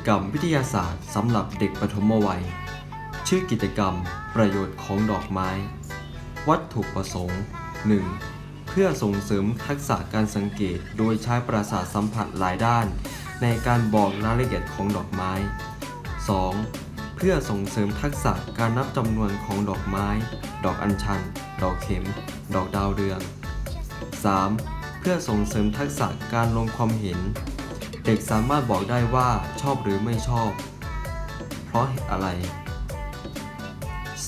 กิจกรรมวิทยาศาสตร์สำหรับเด็กปฐมวัย ชื่อกิจกรรม ประโยชน์ของดอกไม้ วัตถุประสงค์ 1. เพื่อส่งเสริมทักษะการสังเกตโดยใช้ประสาทสัมผัสหลายด้าน ในการบอกรายละเอียดของดอกไม้ 2. เพื่อส่งเสริมทักษะการนับจำนวนของดอกไม้ ดอกอัญชัน ดอกเข็ม ดอกดาวเรือง 3. เพื่อส่งเสริมทักษะการลงความเห็น เด็กสามารถบอกได้ว่าชอบหรือไม่ชอบ เพราะเหตุอะไร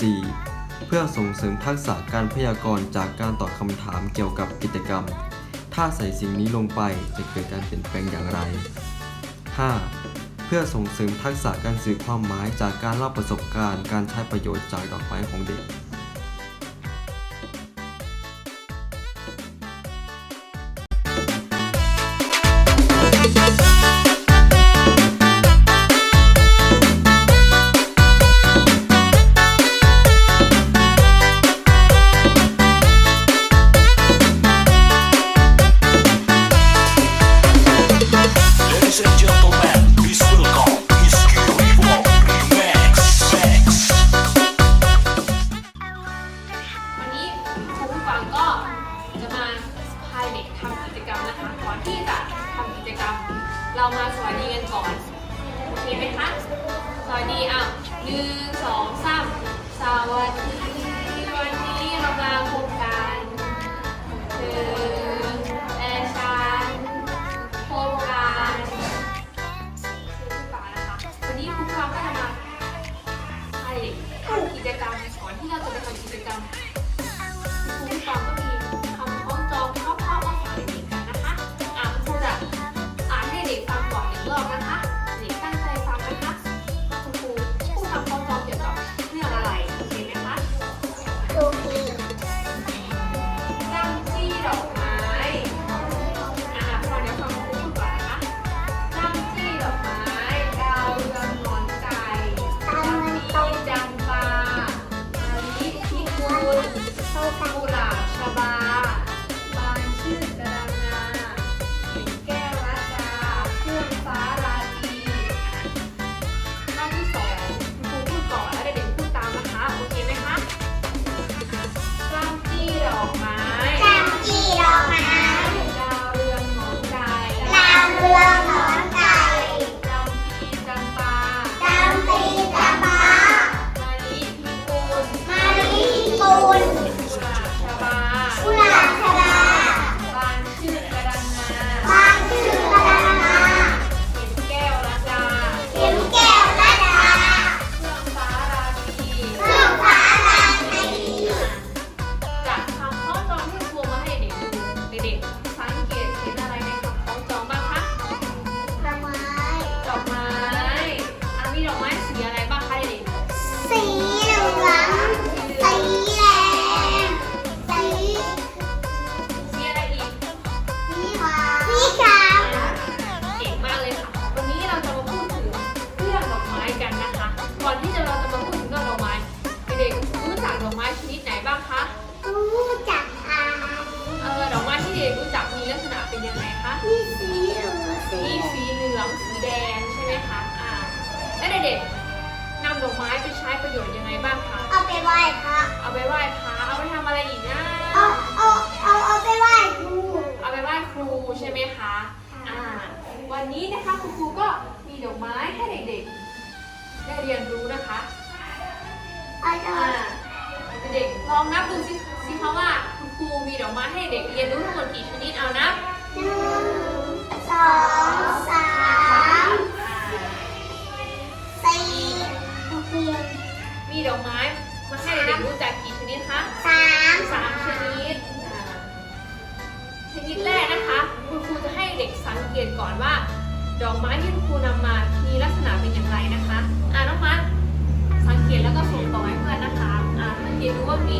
4. เพื่อส่งเสริมทักษะการพยากรณ์จากการตอบคำถามเกี่ยวกับกิจกรรม ถ้าใส่สิ่งนี้ลงไปจะเกิดการเปลี่ยนแปลงอย่างไร 5. เพื่อส่งเสริมทักษะการสื่อความหมายจากการเล่าประสบการณ์ การใช้ประโยชน์จากดอกไม้ของเด็ก ด็กๆ ได้เรียนรู้นะคะเอาอ่าเด็กๆลองนับดูสิสิคะว่าคุณครูมีดอกไม้ให้เด็กเรียนรู้ทั้งหมดกี่ชนิดเอานับหนึ่งสองสามสี่หกมีดอกไม้มาให้เด็กๆรู้จักกี่ชนิดคะสามสามชนิดอ่าชนิดแรกนะคะ คุณครูจะให้เด็กสังเกตก่อนว่า ดอกไม้ที่ครูนำมามีลักษณะเป็นอย่างไรนะคะอ่าน้องมัดสังเกตแล้วก็ส่งต่อให้เพื่อนนะคะอ่าสังเกตดูว่ามี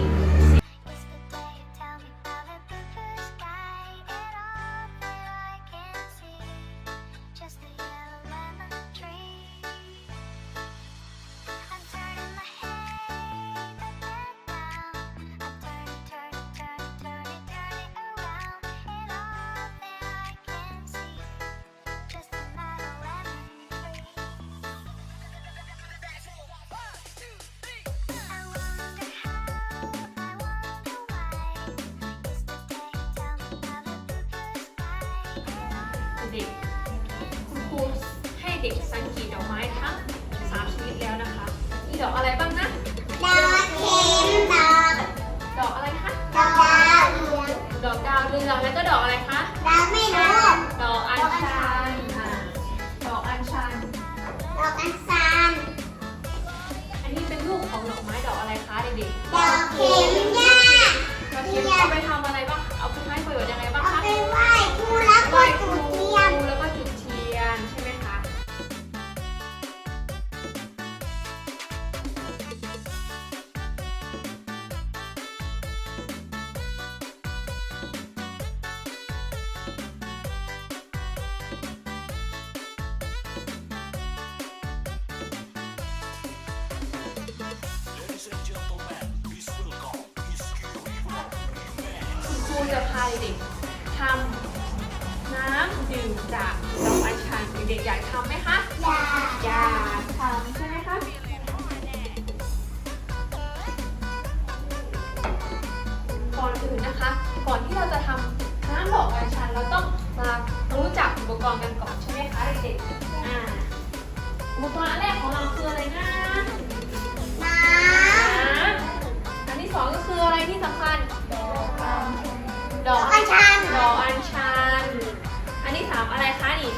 เด็กสังเกตดอกไม้ทั้งสามชนิดแล้วนะคะ มีดอกอะไรบ้างนะ ดอกเข็มดอกดอกอะไรคะ ดอกดาวเหลืองดอกดาวเรืองแล้วก็ดอกอะไรคะ ดาวไม่รู้ ดอกอัญชันอ่าดอกอัญชัน ดอกอัญชันอันนี้เป็นลูกของดอกไม้ดอกอะไรคะเด็กดอกเข็มหญ้าๆดอกเข็มเอาไปทำอะไรบ้าง เอาไปใช้ประโยชน์ยังไงบ้างเอาคะ ไปไหว้ครูแล้วก็ รูจะพาเด็กทำน้ำดื่มจากดอกอัญชันเด็กๆอยากทำไหมคะ อย่าอยากทำใช่ไหมคะก่อนอื่นนะคะ ก่อนที่เราจะทำน้ำดอกอัญชันเราต้องมารู้จักอุปกรณ์กันก่อนใช่ไหมคะเด็กๆอุปกรณ์อันแรกของเราคืออะไรนะ ดอกอัญชัน ดอกอัญชัน อันที่สามอะไรคะนี่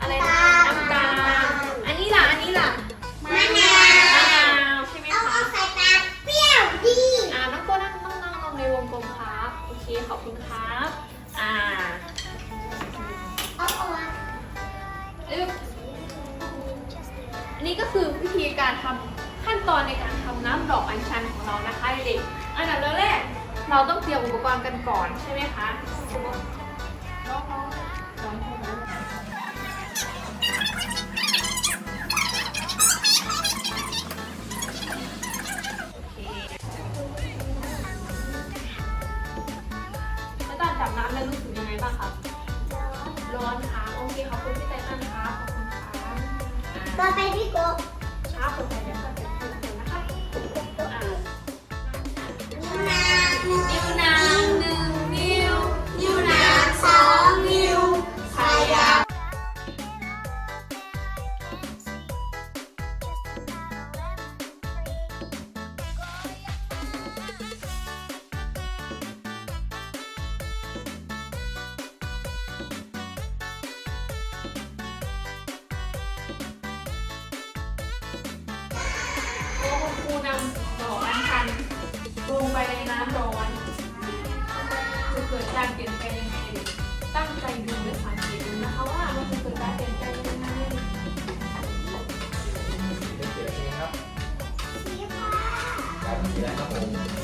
อะไรนะน้ำตาลอันนี้ล่ะ อันนี้ล่ะมะนาวมะนาวใช่ไหมเอาคะเอาใส่ปากเปรี้ยวดีอ่าน้องโก้นั่งนั่งนั่งลงในวงกลมครับ โอเค ขอบคุณครับ อ่าเอาเอามาอึ๊บอันนี้ก็คือวิธีการทำขั้นตอนในการทำน้ำดอกอัญชันของเรานะคะเด็กๆอันดับแรก เราต้องเตรียมอุปกรณ์กันก่อนใช่ไหมคะร้องร้องร้องใช่ไหมโอเคแล้วตอนจับน้ำแล้วรู้สึกยังไงบ้างครับร้อนค่ะ โอเคขอบคุณพี่ไตตันครับขอบคุณครับต่อไปพี่โก การสีฟ้าสีม่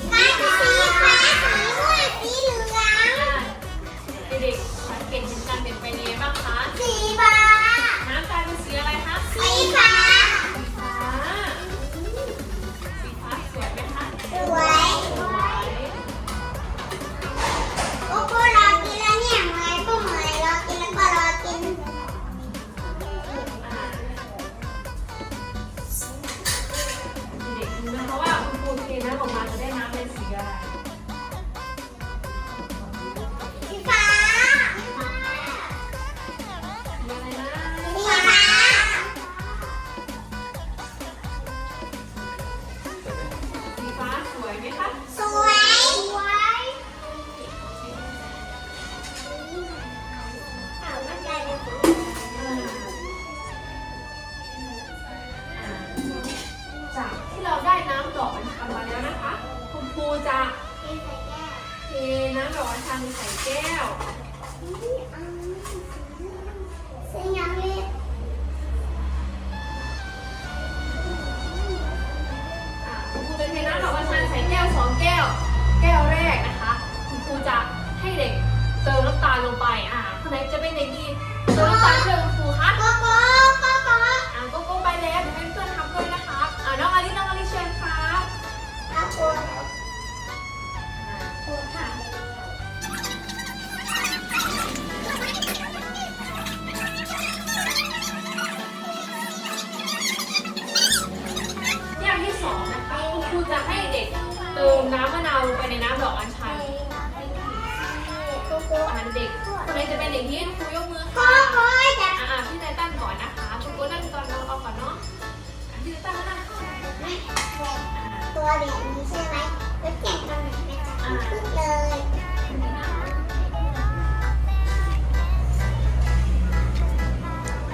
แก้ว แก้วแรกนะคะคุณครูจะให้เด็กเติมน้ำตาลลงไปอ่าคนไหนจะเป็นเด็กดีเติมน้ำตาลช่อคุณครูคะ เติมน้ำมะนาวลงไปในน้ำดอกอัญชันอ่านเด็กคนไหนจะเป็นเด็กนี้ครูยกมือพ่อค่ะอจะอ่าพี่ไตตันก่อนนะคะคุณก้นั่งก่อนเราเอาก่อนเนาะอะพี่ไตตันก็นั่งค่ะอ่าตัวแบบนี้ใช่ไหมแล้วแกตรงไหนก็จะขึ้นเลย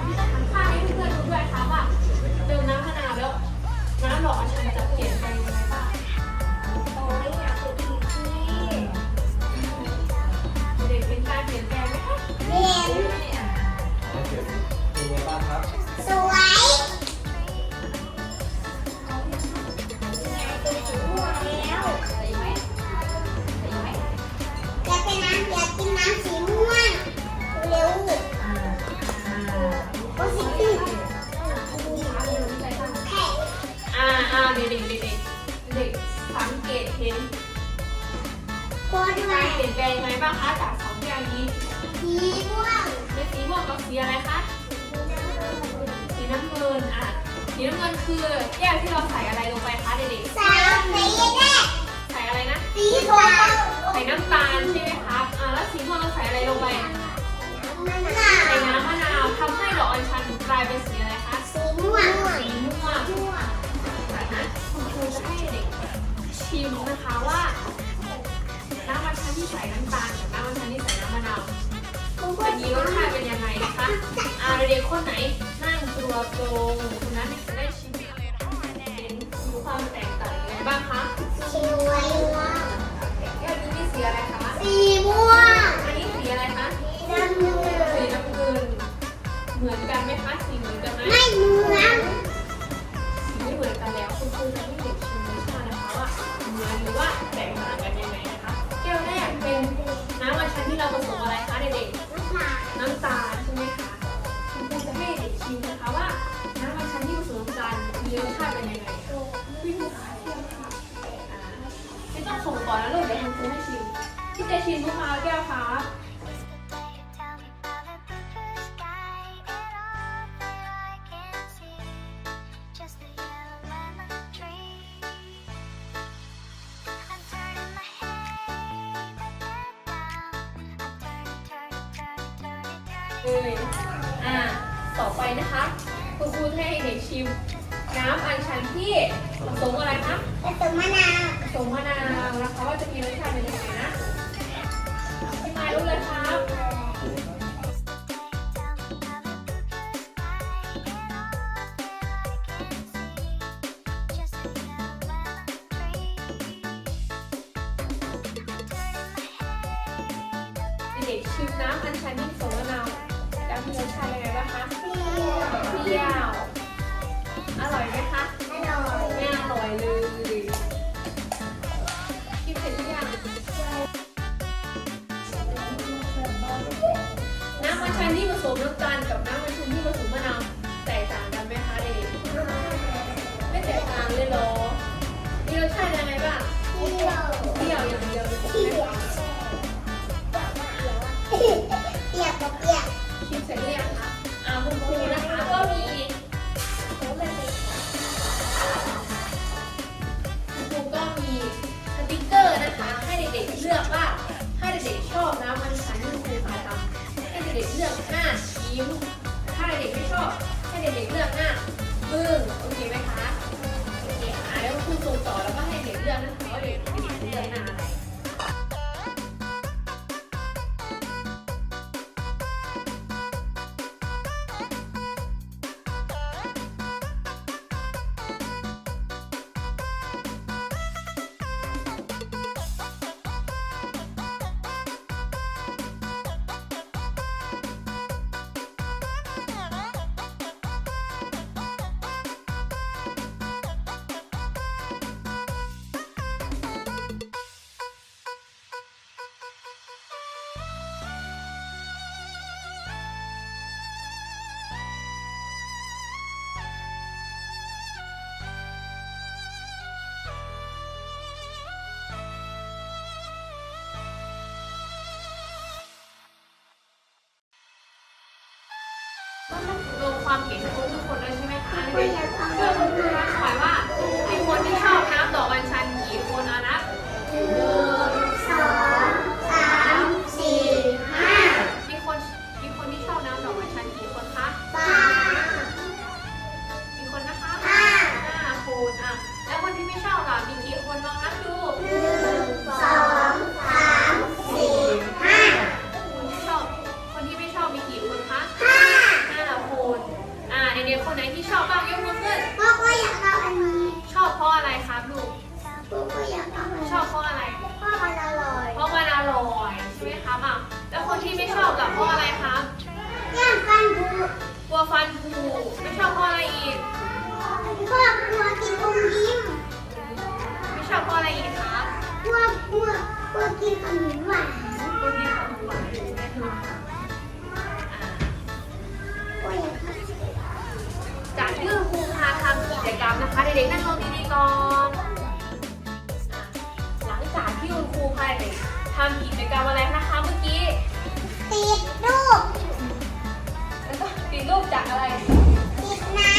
พี่จะทำท่าให้เพื่อนๆดูด้วยค่ะว่าเติมน้ำมะนาวแล้วน้ำหลออัญชันจะเปลี่ยน ไงบ้างครับ สวยเป็นสีม่วงแล้วใส่ไหมใส่ไหมอยากเป็นน้ำอยากกินน้ำสีม่วงเร็วอ่าอ่าโอ้สีอื่นช้าเลยพี่ไตตันแค่อ่าอ่าเด็กเด็กเด็กเด็กเด็กสังเกตเห็นโคด้วการยเปลี่ยนแปลงยังไงบ้างคะจากสองอย่างนี้ สีม่วง เป็นสีม่วงกับสีอะไรคะ น้ำเงินคือแก้วที่เราใส่อะไรลงไปคะเด็กสามสีแรกๆใส่อะไรนะ สีฟ้าใส่น้ำตาลใช่ไหมคะอ่าแล้วสีม่วงเราใส่อะไรลงไป มะนาใส่วน้ำมะนาวทำให้ดอกอัญชันกลายเป็นสีอะไรคะ สีม่วงสีม่วงม่วงจากนั้นคุณครูจะให้เด็กชิมนะคะว่า น้ำอัญชันที่ใส่น้ำตาลกับน้ำอัญชันที่ใส่น้ำมะนาวคุณจะมีรสชาติเป็นยังไงนะคะ อ่าเด็กๆคนไหนนั่งตัวตรงคนนั้น ความแตกต่างยังไงบ้างคะสีม่วงแก้วนี้มีสีอะไรคะ สีม่วงอันนี้สีอะไรคะ น้ำเงิสีนน้ำเงิน เหมือนกันไหมคะ สีเหมือนกันไหมไม่เห ส่งก่อนนล้วเดี๋ยวคุณครูให้ชิมพี่เจชิมมะพร้าวแก้วครับเลยอ่า ต่อไปนะคะ คุณครูให้เด็กชิม น้ำอัญชันที่ ผสมอะไรคะผสมมะนาวผสมมะนาวนะคะว่าจะมีรสชาติเป็นยังไงนะพี่มายรู้เลยครับเด็กชิมน้ำอัญชันที่ผสมมะนาวแล้วมีรสชาติยังไงบ้างคะเปรี้ยว อร่อยไหมคะ มน้ำตาลกับน้ำมันชุนที่ผสมมะนาวแตกต่างกันไหมคะเด็กไม่แตกต่างเลยเหรอมีรสชาติยังไงบ้างเปรี้ยวเปรี้ยวอย่างเดียวเลย เด็กๆเลือกหน้าปึ้ง ความเห็นของทุกคนเลยใช่ไหมคะเด็ ราะอะไรคะย่างกันบูกลัวฟันผุไม่ชอบเพราะอะไรอีกพวกลัวกินอมยิ้มไม่ชอบเพราะอะไรอีกคะพวกกลัวกลัวกินขนมหวานกลัวกินขนมหวานไหมคะอ่ากลัวอย่างนี้จากที่คุณครูพาทำกิจกรรมนะคะเด็กๆนั่งลงดีๆก่อนหลังจากที่คุณครูพาเด็กทำกิจกรรมอะไรนะคะเมื่อกี้ติด ก็ติดรูปจากอะไรติดน้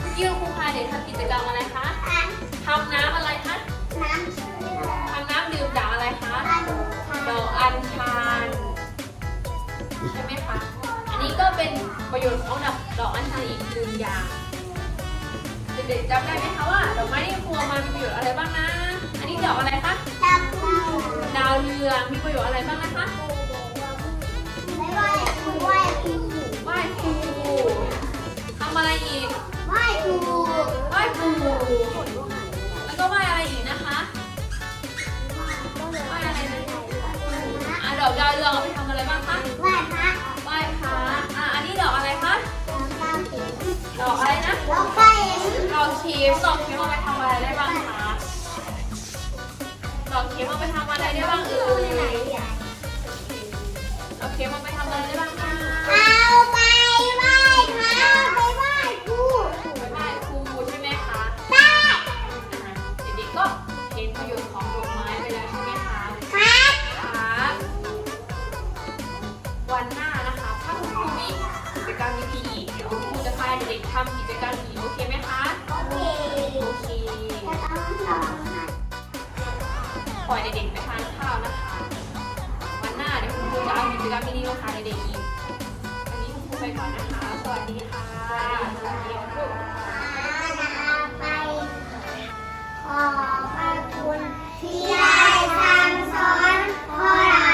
เมื่อกี้คุณครูพาเด็กทำกิจกรรมอะไรคะำอะทำน้ำอะไรคะน้ำเชื่อทำน้ำดื่มจากอะไรคะปลาดุกค่ะดอกอัญชันใช่ไหมคะ อันนี้ก็เป็นประโยชน์ของดอกดอกอัญชันอีกหนึ่งอย่างเด็กๆจำได้ไหมคะว่าดอกไม้ที่ครัวมามีประโยชน์อะไรบ้างนะ อันนี้ดอกอะไรคะจับปูดาวเรืองมีประโยชน์อะไรบ้างนะคะ ไม่ไหวปูไหวปูไหว้ ครูทำอะไรอีกไหวปูไหว้ครูแล้วก็ไหว้อะไรอีกนะคะไหว้อะไรนะอะดอกดาวเรืองเอาไปทำอะไรบ้างคะไหวพระไหว้พระอะอันนี้ดอกอะไรคะดาวเข็มดอกอะไรนะดอกไฟดอกเข็มดอกเข็มเอาไปทำอะไรได้บ้างคะดอกเข็มเอาไปทำอะไรได้บ้างเอ่ย รมดีๆอีกเดี๋ยวครูจะพาเด็กทำกิจกรรมอีโอเคไหมคะ โอเคโอเคปล่อยเด็กๆไปทานข้าวนะคะ วันหน้าเดี๋ยวคุณครูจะเอากิจกรรมดีๆมาพาเด็กๆอีกวันนี้คุณครูไปก่อนนะคะ สวัสดีค่ะสวัสดีค่ะไปขอบพระคุณที่ได้สั่งสอนพวกเรา